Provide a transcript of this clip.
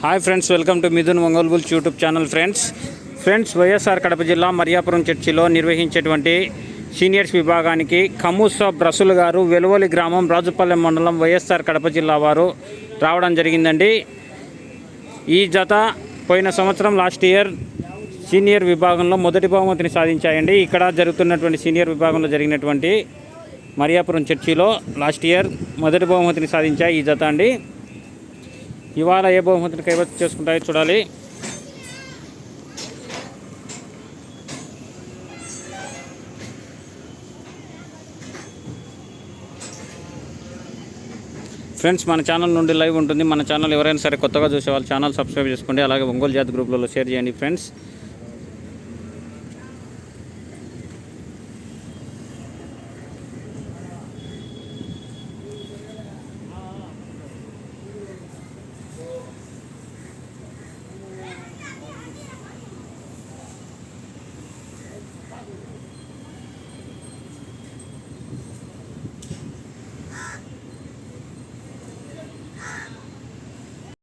Hi friends welcome to Mithun Ongole bulls YouTube channel friends. Friends YSR Kadapa జిల్లా మరియాపురం చర్చిలో నిర్వహించేటువంటి seniors విభాగానికి కమూసా బ్రసులు గారు వెలువలి గ్రామం రాజుపల్లెం మండలం వైఎస్ఆర్ కడప జిల్లా వారు రావడం జరిగిందండి. ఈ జత పోయిన సంవత్సరం లాస్ట్ ఇయర్ సీనియర్ విభాగంలో మొదటి బహుమతిని సాధించాయండి. ఇక్కడ జరుగుతున్నటువంటి సీనియర్ విభాగంలో జరిగినటువంటి మరియాపురం చర్చిలో లాస్ట్ ఇయర్ మొదటి బహుమతిని సాధించాయి ఈ జత అండి. ఇవాళ ఏ బహుమతిని కైవసం చేసుకుంటాయో చూడాలి. ఫ్రెండ్స్ మన ఛానల్ నుండి లైవ్ ఉంటుంది. మన ఛానల్ ఎవరైనా సరే కొత్తగా చూసే వాళ్ళు ఛానల్ సబ్స్క్రైబ్ చేసుకోండి. అలాగే ఒంగోలు జాతి గ్రూప్లలో షేర్ చేయండి ఫ్రెండ్స్.